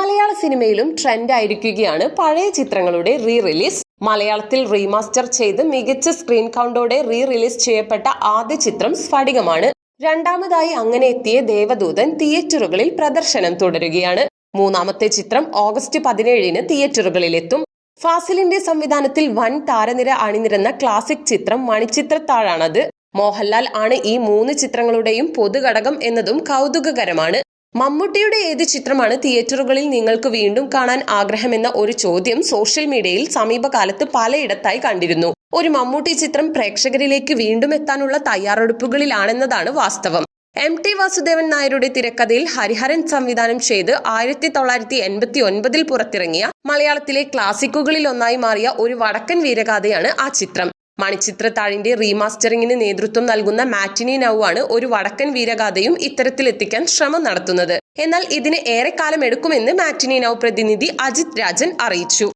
മലയാള സിനിമയിലും ട്രെൻഡ് ആയിരിക്കുകയാണ് പഴയ ചിത്രങ്ങളുടെ റീ റിലീസ് മലയാളത്തിൽ റീമാസ്റ്റർ ചെയ്ത് മികച്ച സ്ക്രീൻ കൗണ്ടോടെ റീ റിലീസ് ചെയ്യപ്പെട്ട ആദ്യ ചിത്രം സ്ഫടികമാണ്. രണ്ടാമതായി അങ്ങനെ എത്തിയ ദേവദൂതൻ തിയേറ്ററുകളിൽ പ്രദർശനം തുടരുകയാണ്. മൂന്നാമത്തെ ചിത്രം ഓഗസ്റ്റ് പതിനേഴിന് തിയേറ്ററുകളിലെത്തും. ഫാസിലിന്റെ സംവിധാനത്തിൽ വൻ താരനിര അണിനിരന്ന ക്ലാസിക് ചിത്രം മണിച്ചിത്രത്താഴാണത്. മോഹൻലാൽ ആണ് ഈ മൂന്ന് ചിത്രങ്ങളുടെയും പൊതുഘടകം എന്നതും കൗതുകകരമാണ്. മമ്മൂട്ടിയുടെ ഏത് ചിത്രമാണ് തിയേറ്ററുകളിൽ നിങ്ങൾക്ക് വീണ്ടും കാണാൻ ആഗ്രഹമെന്ന ഒരു ചോദ്യം സോഷ്യൽ മീഡിയയിൽ സമീപകാലത്ത് പലയിടത്തായി കണ്ടിരുന്നു. ഒരു മമ്മൂട്ടി ചിത്രം പ്രേക്ഷകരിലേക്ക് വീണ്ടും എത്താനുള്ള തയ്യാറെടുപ്പുകളിലാണെന്നതാണ് വാസ്തവം. എം ടി വാസുദേവൻ നായരുടെ തിരക്കഥയിൽ ഹരിഹരൻ സംവിധാനം ചെയ്ത് ആയിരത്തി തൊള്ളായിരത്തി എൺപത്തി ഒൻപതിൽ പുറത്തിറങ്ങിയ മലയാളത്തിലെ ക്ലാസിക്കുകളിൽ ഒന്നായി മാറിയ ഒരു വടക്കൻ വീരഗാഥയാണ് ആ ചിത്രം. മണിച്ചിത്രത്താഴിന്റെ റീമാസ്റ്ററിംഗിന് നേതൃത്വം നൽകുന്ന മാറ്റിനി നൗ ആണ് ഒരു വടക്കൻ വീരഗാഥയും ഇത്തരത്തിലെത്തിക്കാൻ ശ്രമം നടത്തുന്നത്. എന്നാൽ ഇതിന് ഏറെക്കാലം എടുക്കുമെന്ന് മാറ്റിനി നൗ പ്രതിനിധി അജിത് രാജൻ അറിയിച്ചു.